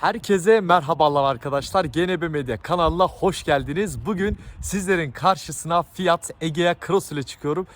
Herkese merhabalar arkadaşlar. GNB Medya kanalına hoş geldiniz. Bugün sizlerin karşısına Fiat Egea Cross ile çıkıyorum.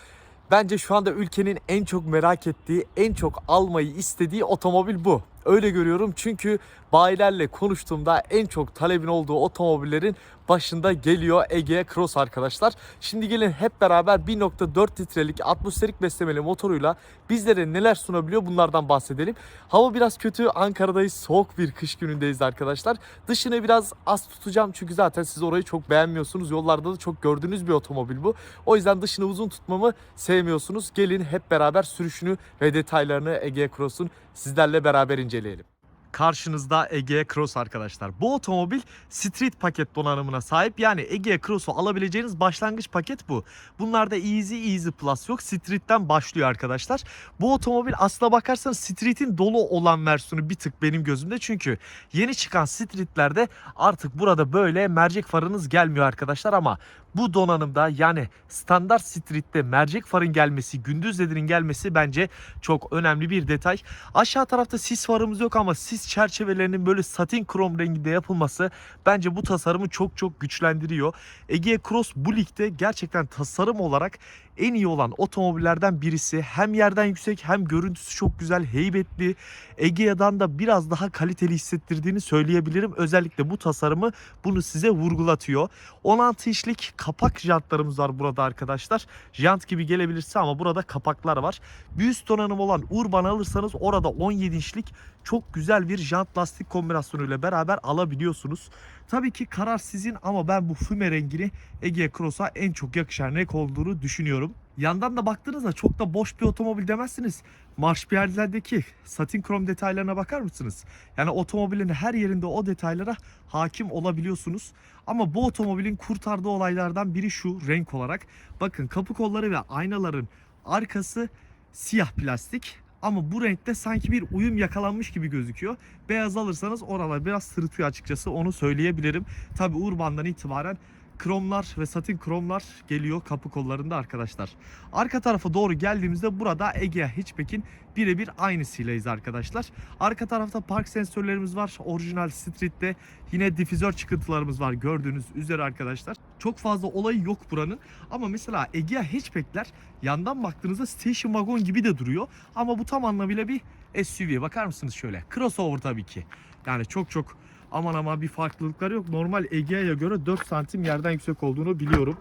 Bence şu anda ülkenin en çok merak ettiği, en çok almayı istediği otomobil bu. Öyle görüyorum çünkü bayilerle konuştuğumda en çok talebin olduğu otomobillerin başında geliyor Egea Cross arkadaşlar. Şimdi gelin hep beraber 1.4 litrelik atmosferik beslemeli motoruyla bizlere neler sunabiliyor bunlardan bahsedelim. Hava biraz kötü. Ankara'dayız. Soğuk bir kış günündeyiz arkadaşlar. Dışını biraz az tutacağım çünkü zaten siz orayı çok beğenmiyorsunuz. Yollarda da çok gördüğünüz bir otomobil bu. O yüzden dışını uzun tutmamı sevmiyorsunuz. Gelin hep beraber sürüşünü ve detaylarını Egea Cross'un sizlerle beraber inceleyelim. Karşınızda Egea Cross arkadaşlar. Bu otomobil Street paket donanımına sahip. Yani Egea Cross'u alabileceğiniz başlangıç paket bu. Bunlarda Easy Easy Plus yok. Street'ten başlıyor arkadaşlar. Bu otomobil aslına bakarsanız Street'in dolu olan versiyonu bir tık benim gözümde. Çünkü yeni çıkan Street'lerde artık burada böyle mercek farınız gelmiyor arkadaşlar ama bu donanımda yani standart Street'te mercek farın gelmesi, gündüz ledinin gelmesi bence çok önemli bir detay. Aşağı tarafta sis farımız yok ama sis çerçevelerinin böyle satin krom renginde yapılması bence bu tasarımı çok çok güçlendiriyor. Egea Cross bu ligde gerçekten tasarım olarak en iyi olan otomobillerden birisi. Hem yerden yüksek hem görüntüsü çok güzel, heybetli. Egea'dan da biraz daha kaliteli hissettirdiğini söyleyebilirim. Özellikle bu tasarımı bunu size vurgulatıyor. 16 inçlik kapak jantlarımız var burada arkadaşlar. Jant gibi gelebilirse ama burada kapaklar var. Bir üst donanım olan Urban alırsanız orada 17 inçlik çok güzel bir jant lastik kombinasyonuyla beraber alabiliyorsunuz. Tabii ki karar sizin ama ben bu füme rengini Egea Cross'a en çok yakışan renk olduğunu düşünüyorum. Yandan da baktığınızda çok da boş bir otomobil demezsiniz. Marş piyerlerdeki satin krom detaylarına bakar mısınız? Yani otomobilin her yerinde o detaylara hakim olabiliyorsunuz. Ama bu otomobilin kurtardığı olaylardan biri şu renk olarak. Bakın kapı kolları ve aynaların arkası siyah plastik. Ama bu renkte sanki bir uyum yakalanmış gibi gözüküyor. Beyaz alırsanız oralar biraz sırıtıyor açıkçası onu söyleyebilirim. Tabi Urban'dan itibaren kromlar ve satin kromlar geliyor kapı kollarında arkadaşlar. Arka tarafa doğru geldiğimizde burada Egea Hatchback'in birebir aynısıylayız arkadaşlar. Arka tarafta park sensörlerimiz var. Orijinal Street'te yine difüzör çıkıntılarımız var gördüğünüz üzere arkadaşlar. Çok fazla olayı yok buranın. Ama mesela Egea Hatchback'ler yandan baktığınızda station wagon gibi de duruyor. Ama bu tam anlamıyla bir SUV. Bakar mısınız şöyle? Crossover tabii ki. Yani çok çok aman aman bir farklılıkları yok. Normal Egea'ya göre 4 santim yerden yüksek olduğunu biliyorum.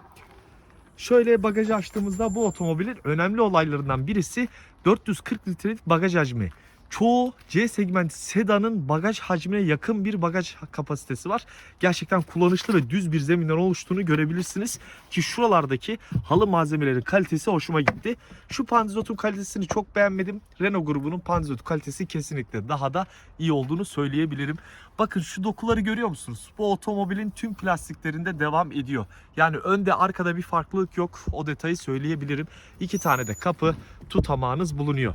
Şöyle bagajı açtığımızda bu otomobilin önemli olaylarından birisi 440 litrelik bagaj hacmi. Çoğu C segmenti sedanın bagaj hacmine yakın bir bagaj kapasitesi var. Gerçekten kullanışlı ve düz bir zeminden oluştuğunu görebilirsiniz. Ki şuralardaki halı malzemeleri kalitesi hoşuma gitti. Şu pandizotun kalitesini çok beğenmedim. Renault grubunun pandizot kalitesi kesinlikle daha da iyi olduğunu söyleyebilirim. Bakın şu dokuları görüyor musunuz? Bu otomobilin tüm plastiklerinde devam ediyor. Yani önde arkada bir farklılık yok. O detayı söyleyebilirim. İki tane de kapı tutamağınız bulunuyor.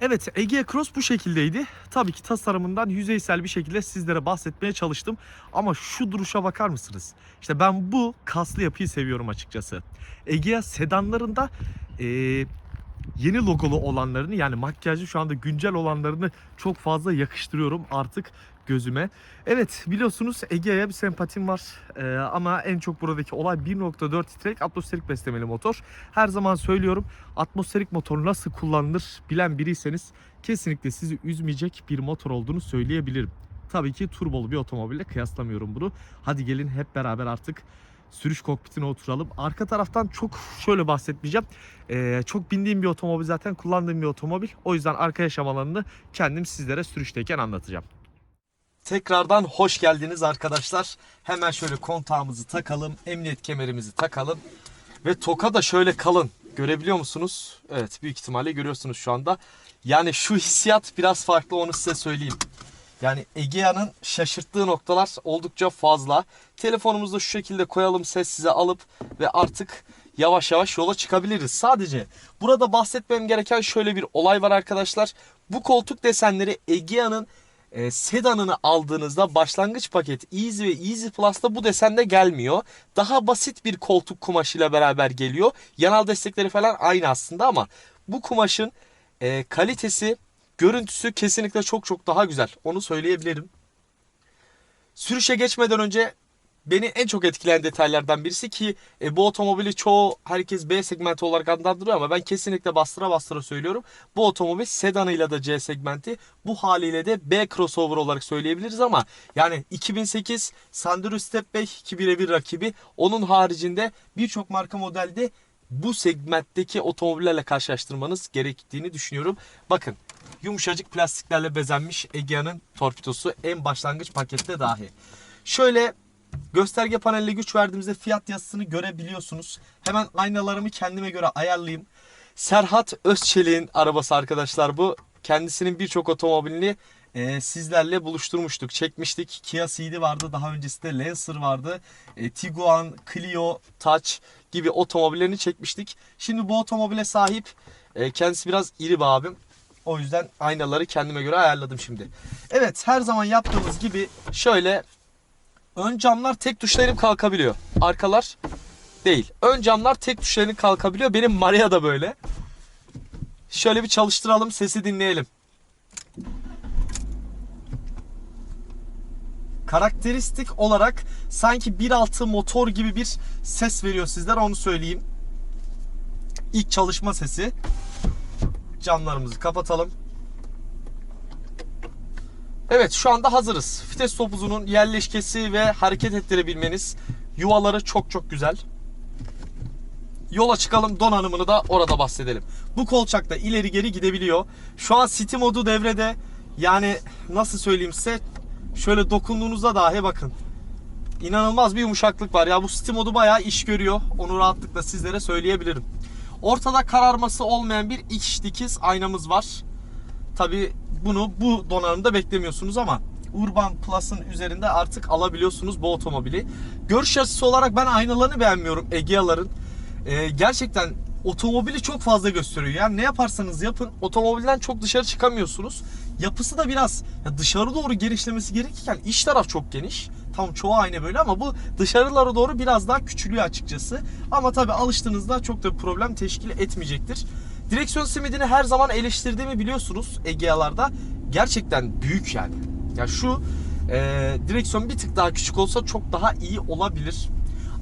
Evet Egea Cross bu şekildeydi. Tabii ki tasarımından yüzeysel bir şekilde sizlere bahsetmeye çalıştım. Ama şu duruşa bakar mısınız? İşte ben bu kaslı yapıyı seviyorum açıkçası. Egea sedanlarında eee yeni logolu olanlarını yani makyajlı şu anda güncel olanlarını çok fazla yakıştırıyorum artık gözüme. Evet biliyorsunuz Egea'ya bir sempatim var Ee, ama en çok buradaki olay 1.4 litrelik atmosferik beslemeli motor. Her zaman söylüyorum atmosferik motor nasıl kullanılır bilen biriyseniz kesinlikle sizi üzmeyecek bir motor olduğunu söyleyebilirim. Tabii ki turbolu bir otomobille kıyaslamıyorum bunu. Hadi gelin hep beraber artık sürüş kokpitine oturalım. Arka taraftan çok şöyle bahsetmeyeceğim. Ee, çok bindiğim bir otomobil zaten kullandığım bir otomobil. O yüzden arka yaşam alanını kendim sizlere sürüşteyken anlatacağım. Tekrardan hoş geldiniz arkadaşlar. Hemen şöyle kontağımızı takalım. Emniyet kemerimizi takalım. Ve toka da şöyle kalın. Görebiliyor musunuz? Evet büyük ihtimalle görüyorsunuz şu anda. Yani şu hissiyat biraz farklı onu size söyleyeyim. Yani Egea'nın şaşırttığı noktalar oldukça fazla. Telefonumuzu şu şekilde koyalım sessize alıp ve artık yavaş yavaş yola çıkabiliriz. Sadece burada bahsetmem gereken şöyle bir olay var arkadaşlar. Bu koltuk desenleri Egea'nın e, sedanını aldığınızda başlangıç paket Easy ve Easy Plus'ta bu desende gelmiyor. Daha basit bir koltuk kumaşıyla beraber geliyor. Yanal destekleri falan aynı aslında ama bu kumaşın e, kalitesi görüntüsü kesinlikle çok çok daha güzel. Onu söyleyebilirim. Sürüşe geçmeden önce beni en çok etkileyen detaylardan birisi ki e, bu otomobili çoğu herkes B segmenti olarak adlandırıyor ama ben kesinlikle bastıra bastıra söylüyorum. Bu otomobil sedanıyla da C segmenti bu haliyle de B crossover olarak söyleyebiliriz ama yani 2008 Sandero Stepway 2 birebir rakibi onun haricinde birçok marka modelde bu segmentteki otomobillerle karşılaştırmanız gerektiğini düşünüyorum. Bakın yumuşacık plastiklerle bezenmiş Egea'nın torpidosu en başlangıç pakette dahi. Şöyle gösterge paneline güç verdiğimizde fiyat yazısını görebiliyorsunuz. Hemen aynalarımı kendime göre ayarlayayım. Serhat Özçelik'in arabası arkadaşlar bu. Kendisinin birçok otomobilini e, sizlerle buluşturmuştuk, çekmiştik. Kia Ceed vardı, daha öncesinde Lancer vardı. E, Tiguan, Clio, Touch gibi otomobillerini çekmiştik. Şimdi bu otomobile sahip e, kendisi biraz iri bir abim. O yüzden aynaları kendime göre ayarladım şimdi. Evet her zaman yaptığımız gibi şöyle ön camlar tek tuşla inip kalkabiliyor. Arkalar değil. Ön camlar tek tuşla inip kalkabiliyor. Benim Maria da böyle. Şöyle bir çalıştıralım sesi dinleyelim. Karakteristik olarak sanki 1.6 motor gibi bir ses veriyor sizler onu söyleyeyim. İlk çalışma sesi. Camlarımızı kapatalım. Evet şu anda hazırız. Vites topuzunun yerleşkesi ve hareket ettirebilmeniz yuvaları çok çok güzel. Yola çıkalım donanımını da orada bahsedelim. Bu kolçakta ileri geri gidebiliyor. Şu an City modu devrede. Yani nasıl söyleyeyim size şöyle dokunduğunuzda dahi bakın. İnanılmaz bir yumuşaklık var. Ya bu City modu bayağı iş görüyor. Onu rahatlıkla sizlere söyleyebilirim. Ortada kararması olmayan bir iç dikiz aynamız var. Tabi bunu bu donanımda beklemiyorsunuz ama Urban Plus'ın üzerinde artık alabiliyorsunuz bu otomobili. Görüş açısı olarak ben aynalarını beğenmiyorum Egea'ların. Ee, gerçekten otomobili çok fazla gösteriyor. Yani ne yaparsanız yapın otomobilden çok dışarı çıkamıyorsunuz. Yapısı da biraz ya dışarı doğru genişlemesi gerekirken iç taraf çok geniş. Tam çoğu ayna böyle ama bu dışarılara doğru biraz daha küçülüyor açıkçası. Ama tabi alıştığınızda çok da problem teşkil etmeyecektir. Direksiyon simidini her zaman eleştirdiğimi biliyorsunuz Egea'larda. Gerçekten büyük yani. Ya şu e, direksiyon bir tık daha küçük olsa çok daha iyi olabilir.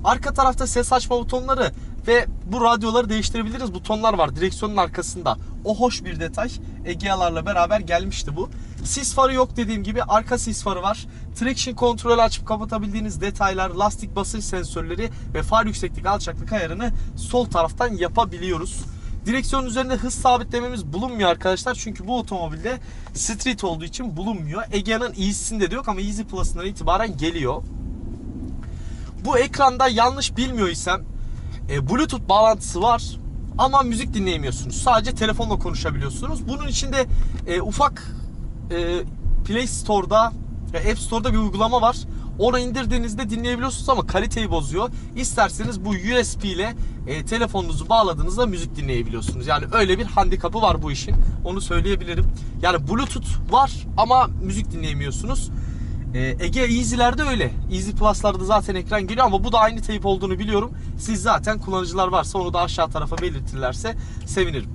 Arka tarafta ses açma butonları ve bu radyoları değiştirebiliriz butonlar var direksiyonun arkasında. O hoş bir detay. Egea'larla beraber gelmişti bu. Sis farı yok dediğim gibi arka sis farı var. Traction kontrol açıp kapatabildiğiniz detaylar, lastik basınç sensörleri ve far yükseklik alçaklık ayarını sol taraftan yapabiliyoruz. Direksiyon üzerinde hız sabitlememiz bulunmuyor arkadaşlar. Çünkü bu otomobilde street olduğu için bulunmuyor. Egea'nın Easy'sinde de yok ama Easy Plus'ından itibaren geliyor. Bu ekranda yanlış bilmiyor isem e, Bluetooth bağlantısı var ama müzik dinleyemiyorsunuz. Sadece telefonla konuşabiliyorsunuz. Bunun içinde e, ufak e, Play Store'da ve App Store'da bir uygulama var. Onu indirdiğinizde dinleyebiliyorsunuz ama kaliteyi bozuyor. İsterseniz bu USB ile e, telefonunuzu bağladığınızda müzik dinleyebiliyorsunuz. Yani öyle bir handikapı var bu işin. Onu söyleyebilirim. Yani Bluetooth var ama müzik dinleyemiyorsunuz. E, Ege Easy'lerde öyle. Easy Plus'larda zaten ekran geliyor ama bu da aynı teyip olduğunu biliyorum. Siz zaten kullanıcılar varsa onu da aşağı tarafa belirtirlerse sevinirim.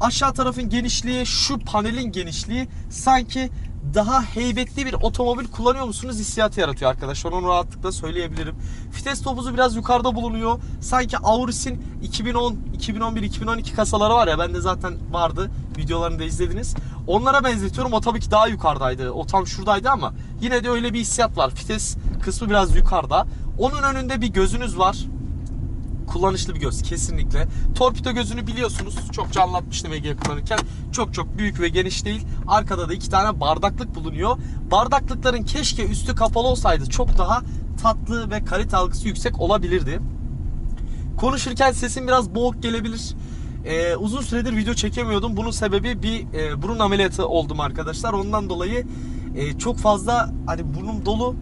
Aşağı tarafın genişliği, şu panelin genişliği sanki daha heybetli bir otomobil kullanıyor musunuz hissiyatı yaratıyor arkadaşlar. Onu rahatlıkla söyleyebilirim. Vites topuzu biraz yukarıda bulunuyor. Sanki Auris'in 2010, 2011, 2012 kasaları var ya bende zaten vardı. Videolarını da izlediniz. Onlara benzetiyorum. O tabii ki daha yukarıdaydı. O tam şuradaydı ama yine de öyle bir hissiyat var. Vites kısmı biraz yukarıda. Onun önünde bir gözünüz var kullanışlı bir göz kesinlikle. Torpido gözünü biliyorsunuz. Çokça anlatmıştım Ege kullanırken. Çok çok büyük ve geniş değil. Arkada da iki tane bardaklık bulunuyor. Bardaklıkların keşke üstü kapalı olsaydı çok daha tatlı ve kalite algısı yüksek olabilirdi. Konuşurken sesim biraz boğuk gelebilir. Ee, uzun süredir video çekemiyordum. Bunun sebebi bir e, burun ameliyatı oldum arkadaşlar. Ondan dolayı e, çok fazla hani burnum dolu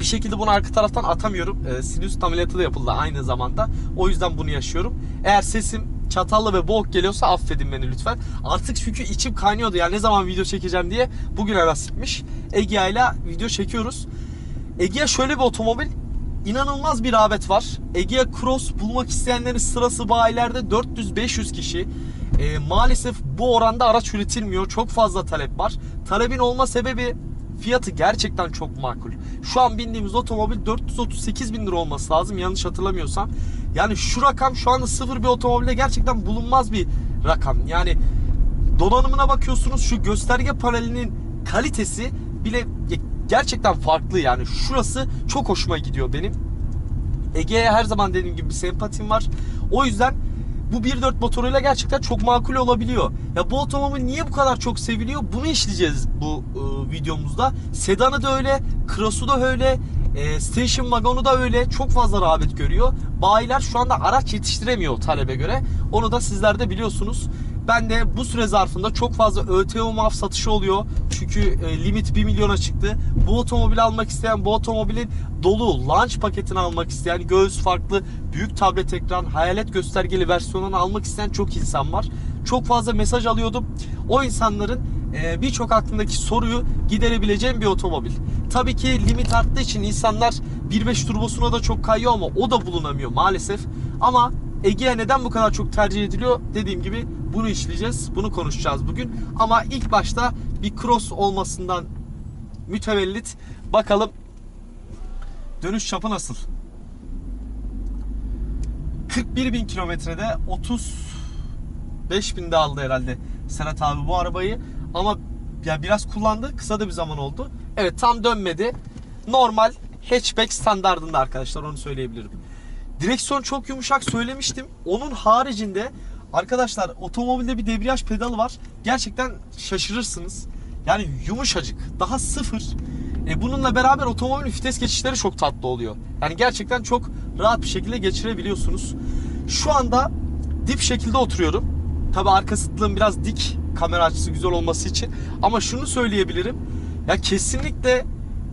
bir şekilde bunu arka taraftan atamıyorum. E, sinüs ameliyatı da yapıldı aynı zamanda. O yüzden bunu yaşıyorum. Eğer sesim çatallı ve boğuk geliyorsa affedin beni lütfen. Artık çünkü içim kaynıyordu yani ne zaman video çekeceğim diye bugün nasipmiş. Egea ile video çekiyoruz. Egea şöyle bir otomobil inanılmaz bir rağbet var. Egea Cross bulmak isteyenlerin sırası bayilerde 400-500 kişi. e, maalesef bu oranda araç üretilmiyor. Çok fazla talep var. Talebin olma sebebi fiyatı gerçekten çok makul. Şu an bindiğimiz otomobil 438 bin lira olması lazım yanlış hatırlamıyorsam. Yani şu rakam şu anda sıfır bir otomobilde gerçekten bulunmaz bir rakam. Yani donanımına bakıyorsunuz şu gösterge panelinin kalitesi bile gerçekten farklı yani. Şurası çok hoşuma gidiyor benim. Ege'ye her zaman dediğim gibi bir sempatim var. O yüzden bu 1.4 motoruyla gerçekten çok makul olabiliyor. Ya bu otomobil niye bu kadar çok seviliyor? Bunu işleyeceğiz bu e, videomuzda. Sedanı da öyle, Cross'u da öyle, e, Station Wagon'u da öyle. Çok fazla rağbet görüyor. Bayiler şu anda araç yetiştiremiyor talebe göre. Onu da sizler de biliyorsunuz. Ben de bu süre zarfında çok fazla ÖTV MAF satışı oluyor. Çünkü e, limit 1 milyona çıktı. Bu otomobili almak isteyen, bu otomobilin dolu launch paketini almak isteyen, göğüs farklı, büyük tablet ekran, hayalet göstergeli versiyonunu almak isteyen çok insan var. Çok fazla mesaj alıyordum. O insanların e, birçok aklındaki soruyu giderebileceğim bir otomobil. Tabii ki limit arttığı için insanlar 1.5 turbosuna da çok kayıyor ama o da bulunamıyor maalesef. Ama Egea neden bu kadar çok tercih ediliyor? Dediğim gibi bunu işleyeceğiz. Bunu konuşacağız bugün. Ama ilk başta bir cross olmasından mütevellit bakalım dönüş çapı nasıl? 41 bin kilometrede 35 binde aldı herhalde Serhat abi bu arabayı. Ama ya biraz kullandı. Kısa da bir zaman oldu. Evet tam dönmedi. Normal hatchback standardında arkadaşlar onu söyleyebilirim. Direksiyon çok yumuşak söylemiştim. Onun haricinde arkadaşlar otomobilde bir debriyaj pedalı var. Gerçekten şaşırırsınız. Yani yumuşacık. Daha sıfır. E bununla beraber otomobilin vites geçişleri çok tatlı oluyor. Yani gerçekten çok rahat bir şekilde geçirebiliyorsunuz. Şu anda dip şekilde oturuyorum. Tabi arka sıtlığım biraz dik kamera açısı güzel olması için. Ama şunu söyleyebilirim. Ya kesinlikle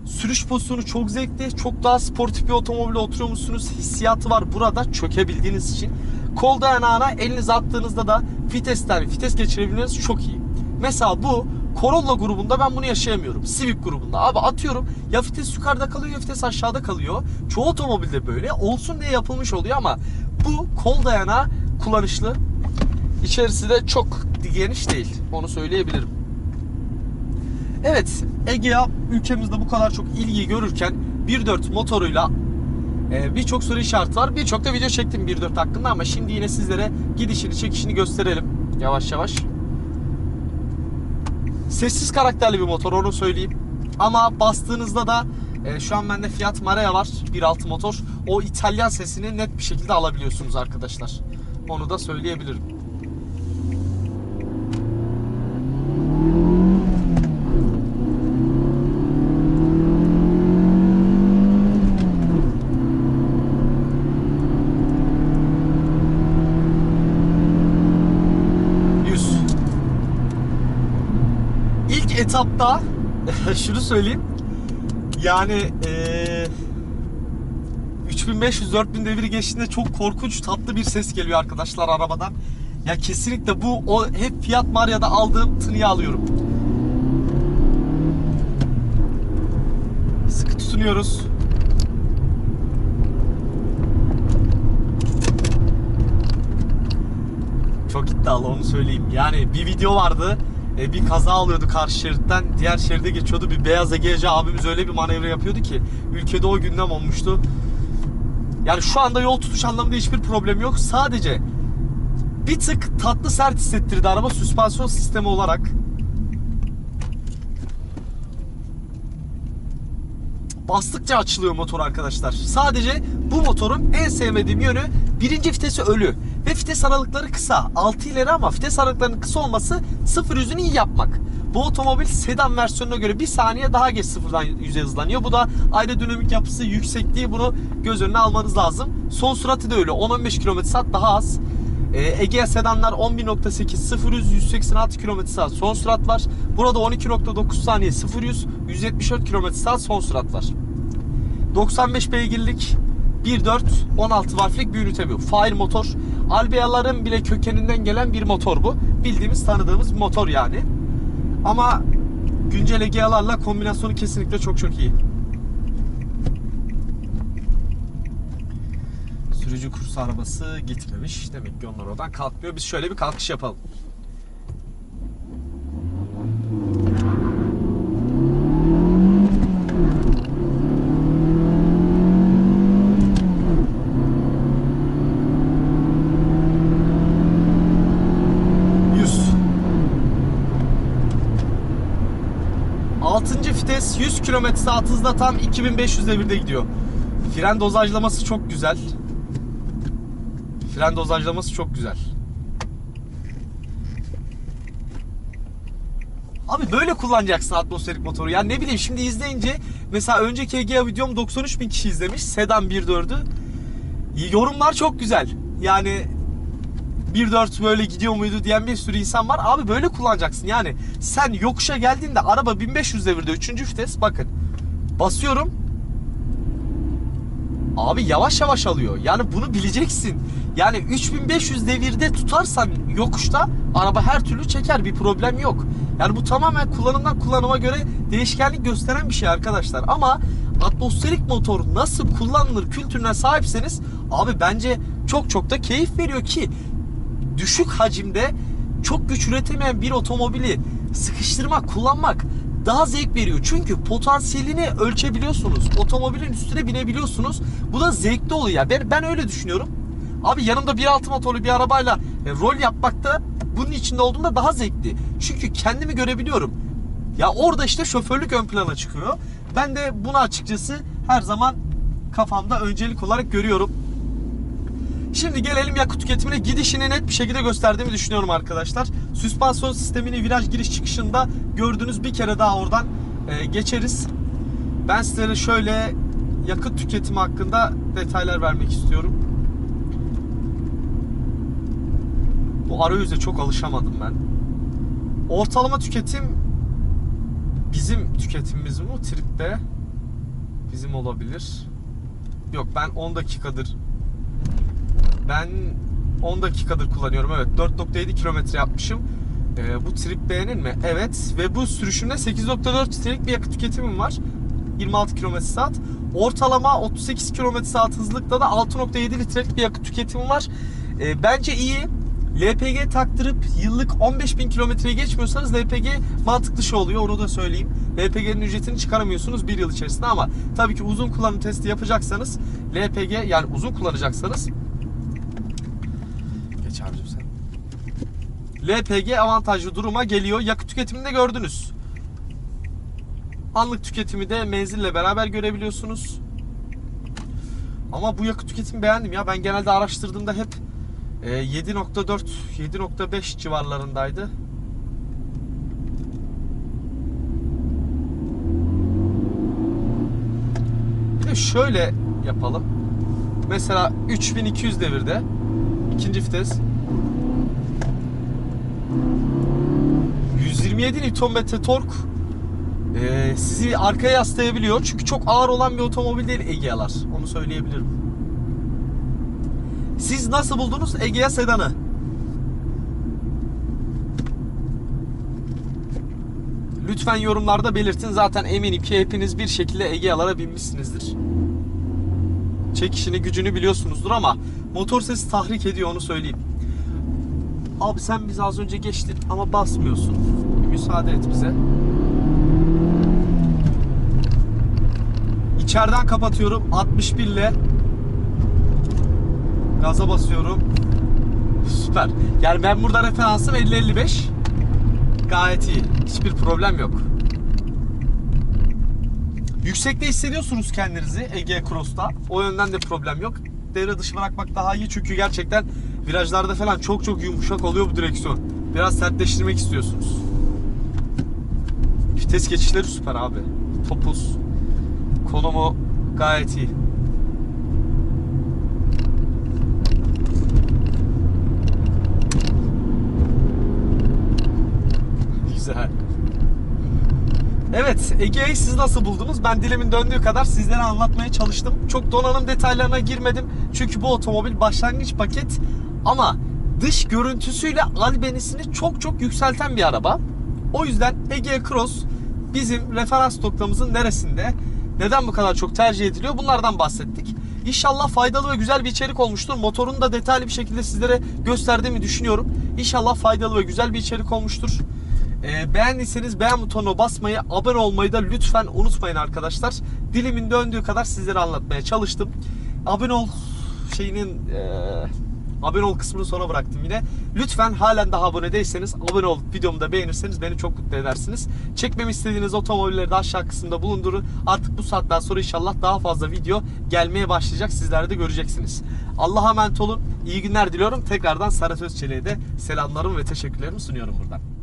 sürüş pozisyonu çok zevkli. Çok daha sportif bir otomobile oturuyor musunuz? Hissiyatı var burada çökebildiğiniz için. Kol dayanağına elinizi attığınızda da vitesten vites geçirebilmeniz çok iyi. Mesela bu Corolla grubunda ben bunu yaşayamıyorum. Civic grubunda. Abi atıyorum ya vites yukarıda kalıyor ya vites aşağıda kalıyor. Çoğu otomobilde böyle olsun diye yapılmış oluyor ama bu kol dayanağı kullanışlı. İçerisi de çok geniş değil. Onu söyleyebilirim. Evet Egea ülkemizde bu kadar çok ilgi görürken 1.4 motoruyla e, birçok soru işareti var. Birçok da video çektim 1.4 hakkında ama şimdi yine sizlere gidişini çekişini gösterelim. Yavaş yavaş. Sessiz karakterli bir motor onu söyleyeyim. Ama bastığınızda da e, şu an bende Fiat Marea var 1.6 motor. O İtalyan sesini net bir şekilde alabiliyorsunuz arkadaşlar. Onu da söyleyebilirim. Etapta şunu söyleyeyim. Yani eee 3500-4000 devir geçtiğinde çok korkunç tatlı bir ses geliyor arkadaşlar arabadan. Ya kesinlikle bu o hep Fiat Maria'da aldığım tınıyı alıyorum. Sıkı tutunuyoruz. Çok iddialı onu söyleyeyim. Yani bir video vardı. E, bir kaza alıyordu karşı şeritten. Diğer şeride geçiyordu. Bir beyaz Ege'ci abimiz öyle bir manevra yapıyordu ki. Ülkede o gündem olmuştu. Yani şu anda yol tutuş anlamında hiçbir problem yok. Sadece bir tık tatlı sert hissettirdi araba süspansiyon sistemi olarak. Bastıkça açılıyor motor arkadaşlar. Sadece bu motorun en sevmediğim yönü birinci vitesi ölü. Ve vites aralıkları kısa. 6 ileri ama vites aralıklarının kısa olması sıfır yüzünü iyi yapmak. Bu otomobil sedan versiyonuna göre bir saniye daha geç sıfırdan yüze hızlanıyor. Bu da aerodinamik yapısı, yüksekliği bunu göz önüne almanız lazım. Son süratı da öyle. 10-15 km saat daha az. Ee, Egea sedanlar 11.8 0 100 186 km saat son sürat var. Burada 12.9 saniye 0 100 174 km saat son sürat var. 95 beygirlik 1.4 16 wattlik bir ünite bu. Fire motor. Albeaların bile kökeninden gelen bir motor bu. Bildiğimiz tanıdığımız motor yani. Ama güncel Egea'larla kombinasyonu kesinlikle çok çok iyi. Sürücü kursu arabası gitmemiş. Demek ki onlar oradan kalkmıyor. Biz şöyle bir kalkış yapalım. Yüz. 6. vites 100 km saat hızla tam 2500 devirde gidiyor. Fren dozajlaması çok güzel. Fren dozajlaması çok güzel. Abi böyle kullanacaksın atmosferik motoru. Yani ne bileyim şimdi izleyince mesela önceki Egea videom 93 bin kişi izlemiş. Sedan 1.4'ü. Yorumlar çok güzel. Yani 1.4 böyle gidiyor muydu diyen bir sürü insan var. Abi böyle kullanacaksın. Yani sen yokuşa geldiğinde araba 1500 devirde 3. vites bakın. Basıyorum. Abi yavaş yavaş alıyor. Yani bunu bileceksin. Yani 3500 devirde tutarsan yokuşta araba her türlü çeker. Bir problem yok. Yani bu tamamen kullanımdan kullanıma göre değişkenlik gösteren bir şey arkadaşlar. Ama atmosferik motor nasıl kullanılır kültürüne sahipseniz abi bence çok çok da keyif veriyor ki düşük hacimde çok güç üretemeyen bir otomobili sıkıştırmak, kullanmak daha zevk veriyor. Çünkü potansiyelini ölçebiliyorsunuz. Otomobilin üstüne binebiliyorsunuz. Bu da zevkli oluyor. Ben, ben öyle düşünüyorum. Abi yanımda 1.6 motorlu bir arabayla e, rol yapmakta bunun içinde olduğumda daha zevkli. Çünkü kendimi görebiliyorum. Ya orada işte şoförlük ön plana çıkıyor. Ben de bunu açıkçası her zaman kafamda öncelik olarak görüyorum. Şimdi gelelim yakıt tüketimine gidişini net bir şekilde gösterdiğimi düşünüyorum arkadaşlar. Süspansiyon sistemini viraj giriş çıkışında gördüğünüz bir kere daha oradan e, geçeriz. Ben sizlere şöyle yakıt tüketimi hakkında detaylar vermek istiyorum. Bu arayüze çok alışamadım ben. Ortalama tüketim bizim tüketimimiz mi? Trip B bizim olabilir. Yok ben 10 dakikadır ben 10 dakikadır kullanıyorum. Evet 4.7 kilometre yapmışım. Ee, bu Trip B'nin mi? Evet. Ve bu sürüşümde 8.4 litrelik bir yakıt tüketimim var. 26 km saat. Ortalama 38 km saat hızlıkta da 6.7 litrelik bir yakıt tüketimim var. Ee, bence iyi. LPG taktırıp yıllık 15.000 kilometreyi geçmiyorsanız LPG mantık dışı oluyor onu da söyleyeyim. LPG'nin ücretini çıkaramıyorsunuz bir yıl içerisinde ama tabii ki uzun kullanım testi yapacaksanız LPG yani uzun kullanacaksanız Geç abicim sen. LPG avantajlı duruma geliyor. Yakıt tüketimini de gördünüz. Anlık tüketimi de menzille beraber görebiliyorsunuz. Ama bu yakıt tüketimi beğendim ya. Ben genelde araştırdığımda hep e, 7.4 7.5 civarlarındaydı. Bir de şöyle yapalım. Mesela 3200 devirde ikinci vites 127 Nm tork e, sizi arkaya yaslayabiliyor. Çünkü çok ağır olan bir otomobil değil Egea'lar. Onu söyleyebilirim. Siz nasıl buldunuz Egea sedanı? Lütfen yorumlarda belirtin. Zaten eminim ki hepiniz bir şekilde Egea'lara binmişsinizdir. Çekişini, gücünü biliyorsunuzdur ama motor sesi tahrik ediyor onu söyleyeyim. Abi sen bizi az önce geçtin ama basmıyorsun. Bir müsaade et bize. İçeriden kapatıyorum 61 ile gaza basıyorum. Süper. Yani ben burada referansım 50-55. Gayet iyi. Hiçbir problem yok. Yüksekte hissediyorsunuz kendinizi Ege Cross'ta. O yönden de problem yok. Devre dışı bırakmak daha iyi çünkü gerçekten virajlarda falan çok çok yumuşak oluyor bu direksiyon. Biraz sertleştirmek istiyorsunuz. Vites geçişleri süper abi. Topuz. Konumu gayet iyi. Güzel. Evet, Ege'yi siz nasıl buldunuz? Ben dilimin döndüğü kadar sizlere anlatmaya çalıştım. Çok donanım detaylarına girmedim. Çünkü bu otomobil başlangıç paket ama dış görüntüsüyle albenisini çok çok yükselten bir araba. O yüzden Ege Cross bizim referans noktamızın neresinde? Neden bu kadar çok tercih ediliyor? Bunlardan bahsettik. İnşallah faydalı ve güzel bir içerik olmuştur. Motorunu da detaylı bir şekilde sizlere gösterdiğimi düşünüyorum. İnşallah faydalı ve güzel bir içerik olmuştur. Ee, beğendiyseniz beğen butonuna basmayı, abone olmayı da lütfen unutmayın arkadaşlar. Dilimin döndüğü kadar sizlere anlatmaya çalıştım. Abone ol şeyinin eee, abone ol kısmını sona bıraktım yine. Lütfen halen daha abone değilseniz abone olup videomu da beğenirseniz beni çok mutlu edersiniz. Çekmemi istediğiniz otomobilleri de aşağı kısımda bulundurun. Artık bu saatten sonra inşallah daha fazla video gelmeye başlayacak. Sizler de göreceksiniz. Allah'a emanet olun. İyi günler diliyorum. Tekrardan Serhat Özçelik'e de selamlarımı ve teşekkürlerimi sunuyorum buradan.